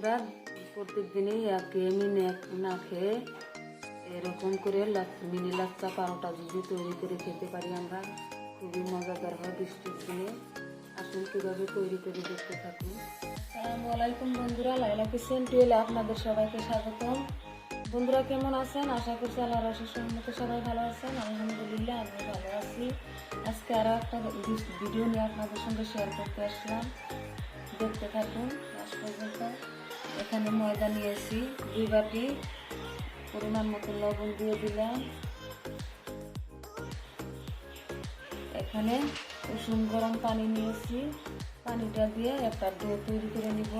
আপুরা প্রত্যেক দিনই একঘেয়েমি না- না খেয়ে এরকম করে মিনি লাচ্চা পারোটা যদি তৈরি করে খেতে পারি আমরা, খুবই মজাদার হয় বৃষ্টির দিনে। আসুন কীভাবে তৈরি করে দেখতে থাকুন। আসসালামু আলাইকুম বন্ধুরা, লাইলা কিচেন টুয়েলে আপনাদের সবাইকে স্বাগতম। বন্ধুরা কেমন আছেন? আশা করছি আল্লাহ রসের সহমত সবাই ভালো আছেন। আলহামদুলিল্লাহ আমি ভালো আছি। আজকে আরও একটা ভিডিও নিয়ে আপনাদের সঙ্গে শেয়ার করতে আসলাম। দেখতে থাকুন, লাস্ট পর্যন্ত। এখানে ময়দা নিয়েছি, দুই বাটি পরিমাণ মতো লবণ দিয়ে দিলাম। এখানে উষুম গরম পানি নিয়েছি, পানিটা দিয়ে একটা ডো তৈরি করে নিব।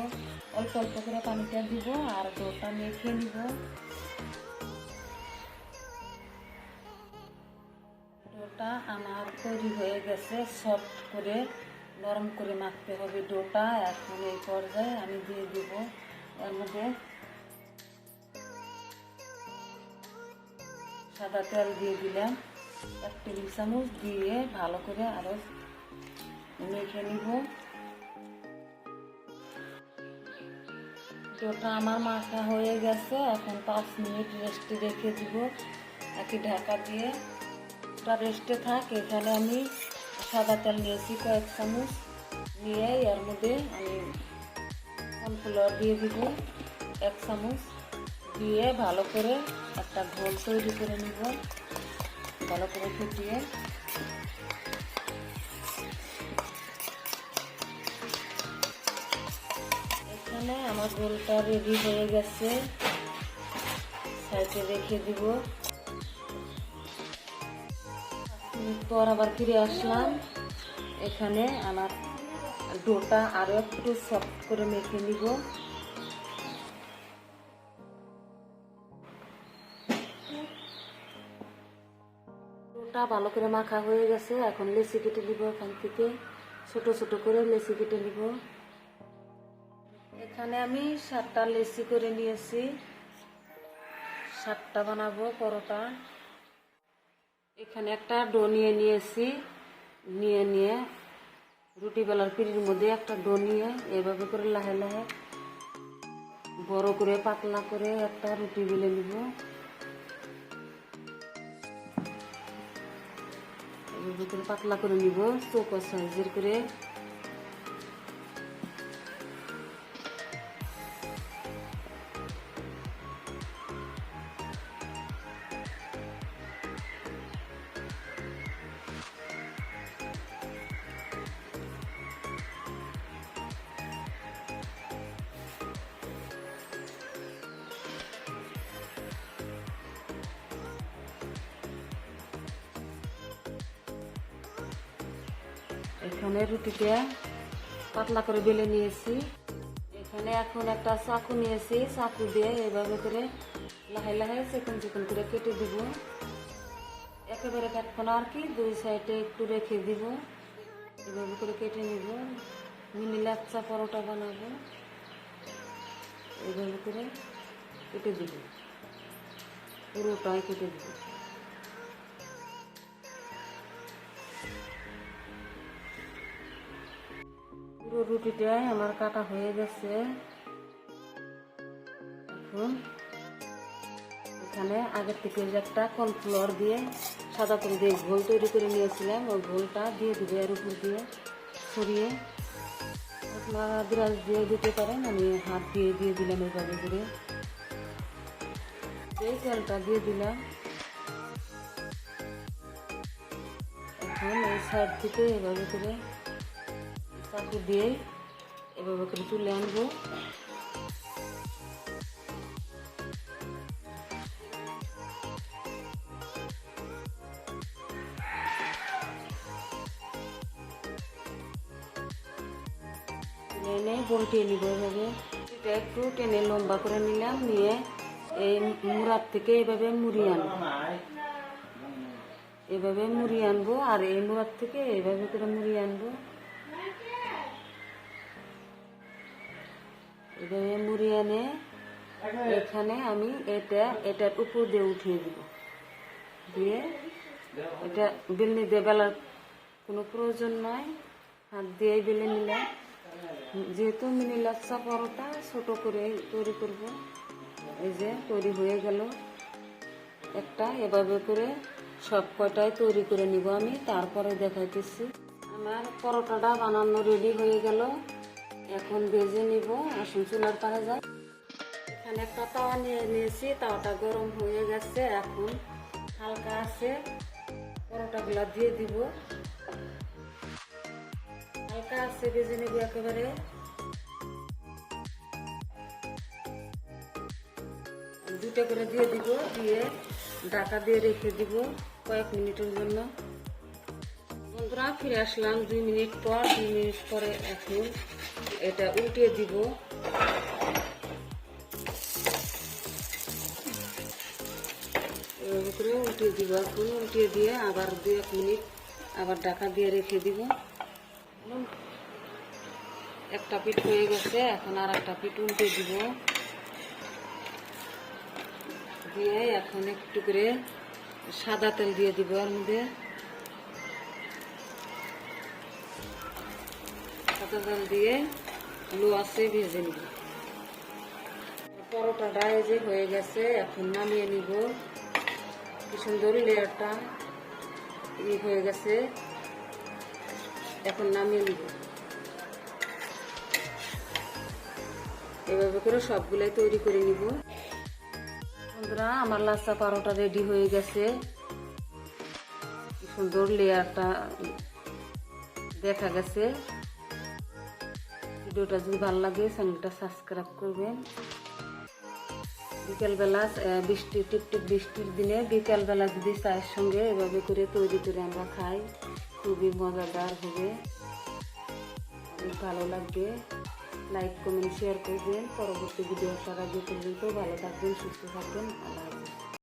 অল্প অল্প করে পানিটা দিব আর ডোটা মেখে নিব। ডোটা আমার তৈরি হয়ে গেছে, সফট করে, নরম করে মাখতে হবে ডোটা। এখন এই পর্যায়ে আমি দিয়ে দিব। মধ্যে সাদা তেল দিয়ে দিলাম। এক টেবিল চামচ দিয়ে ভালো করে আরও মেখে নিব। ডোটা আমার মাখা হয়ে গেছে, এখন পাঁচ মিনিট রেস্টে রেখে দিব। একই ঢাকা দিয়ে ওটা রেস্টে থাক, এখানে আমি সাদা তেল নিয়েছি কয়েক চামচ। নিয়ে এর মধ্যে আমি কর্নফ্লাওয়ার দিয়ে দিব এক চামচ। দিয়ে ভালো করে একটা ঘোল তৈরি করে নিব। ভালো করে ফুটিয়ে। এখানে আমার গোলটা রেডি হয়ে গেছে। সাইডে রেখে দিব। পর আবার ফিরে আসলাম। এখানে আমার ডোটা আরও একটু সফট করে মেখে নিব। ডোটা ভালো করে মাখা হয়ে গেছে, এখন লেচি কেটে নিব এখান থেকে। ছোট ছোট করে লেচি কেটে নিব। এখানে আমি সাতটা লেচি করে নিয়েছি। সাতটা বানাবো পরোটা। এখানে একটা ডো নিয়ে নিয়েছি, নিয়ে নিয়ে রুটি বেলার পিড়ির মধ্যে একটা ডো নিয়ে এভাবে করে লাহে লাহে বড় করে, পাতলা করে একটা রুটি বেলে নিব। এভাবে করে পাতলা করে নিব, চৌকো সাইজের করে। এখানে রুটিটা পাতলা করে বেলে নিয়েছি। এখানে এখন একটা চাকু নিয়েছি, চাকু দিয়ে এভাবে করে লাহে লাহে চিকন চিকন করে কেটে দিব। একেবারে কাটবো আর কি, দুই সাইডে একটু রেখে দিব। এভাবে করে কেটে নিব। মিনি লাচ্চা পরোটা বানাবো। এইভাবে করে কেটে দিব। পুরোটাই কেটে দিব। পুরো রুটিটাই আমার কাটা হয়ে গেছে। এখন এখানে আগের থেকে একটা কর্নফ্লোর দিয়ে সাদা করে দিয়ে ঘোল তৈরি করে নিয়েছিলাম, ওই ঘোলটা দিয়ে দিবে এর উপর দিয়ে ছড়িয়ে। আপনারা বিরাজ দিয়ে দিতে পারেন, আমি হাত দিয়ে দিয়ে দিলাম এইভাবে করে। এই তেলটা দিয়ে দিলাম। এখন এই সাইড থেকে এভাবে করে চাকু দিয়ে এভাবে করে তুলে আনব। এনে বলটিয়ে নিব এভাবে। এটা একটু টেনে লম্বা করে নিলাম, নিয়ে এই মুড়ার থেকে এভাবে মুড়ি আনব। এভাবে মুড়ি আনব আর এই মুড়ার থেকে এভাবে করে মুড়ি আনব। এভাবে মুড়ি এনে এখানে আমি এটা, এটার উপর দিয়ে উঠিয়ে দিব। দিয়ে এটা বেলনি দিয়ে বেলার কোনো প্রয়োজন নাই। হাত দিয়ে বেলে নিলাম। যেহেতু মিনি লাচ্চা পরোটা ছোট করে তৈরি করব, এই যে তৈরি হয়ে গেল। একটা এভাবে করে সব কয়টাই তৈরি করে নিব আমি, তারপরে দেখাইতেছি। আমার পরোটাটা বানানো রেডি হয়ে গেল। এখন বেজে নিব, আসুন চুলার পাড়ে যায় এখানে একটা তাওয়া নিয়ে নিয়েছি তাওয়াটা গরম হয়ে গেছে, এখন হালকা আছে, পরোটাগুলা দিয়ে দিব। হালকা আছে, বেজে নেব একেবারে। দুটো করে দিয়ে দিব, দিয়ে ঢাকা দিয়ে রেখে দিব কয়েক মিনিটের জন্য। বন্ধুরা, ফিরে আসলাম দুই মিনিট পর, দুই মিনিট পরে এখন। এটা উল্টিয়ে দিব। এভাবে করে উল্টিয়ে দিব। এখন উল্টিয়ে দিয়ে আবার দু এক মিনিট আবার ঢাকা দিয়ে রেখে দিব। একটা পিঠ হয়ে গেছে, এখন আর একটা পিঠ উল্টে দিব। দিয়ে এখন একটু করে সাদা তেল দিয়ে দিব এর মধ্যে। সাদা তেল দিয়ে লো আছে ভেজে নিব পরোটাটা এই যে হয়ে গেছে, এখন নামিয়ে নিব। কি সুন্দর লেয়ারটা ই হয়ে গেছে। এখন নামিয়ে নিব। এভাবে করে সবগুলাই তৈরি করে নিব। বন্ধুরা, আমার লাচ্চা পারোটা রেডি হয়ে গেছে। সুন্দর লেয়ারটা দেখা গেছে। ভিডিওটা যদি ভালো লাগে চ্যানেলটা সাবস্ক্রাইব করবেন। বিকেলবেলা বৃষ্টি টিপ টিপ বৃষ্টির দিনে বিকেলবেলা যদি চায়ের সঙ্গে এভাবে করে তৈরি করে আমরা খাই, খুবই মজাদার হবে। ভালো লাগবে। লাইক কমেন্ট শেয়ার করবেন। পরবর্তী ভিডিও ছাড়া যে পর্যন্ত ভালো থাকবেন, সুস্থ থাকবেন। আল্লাহ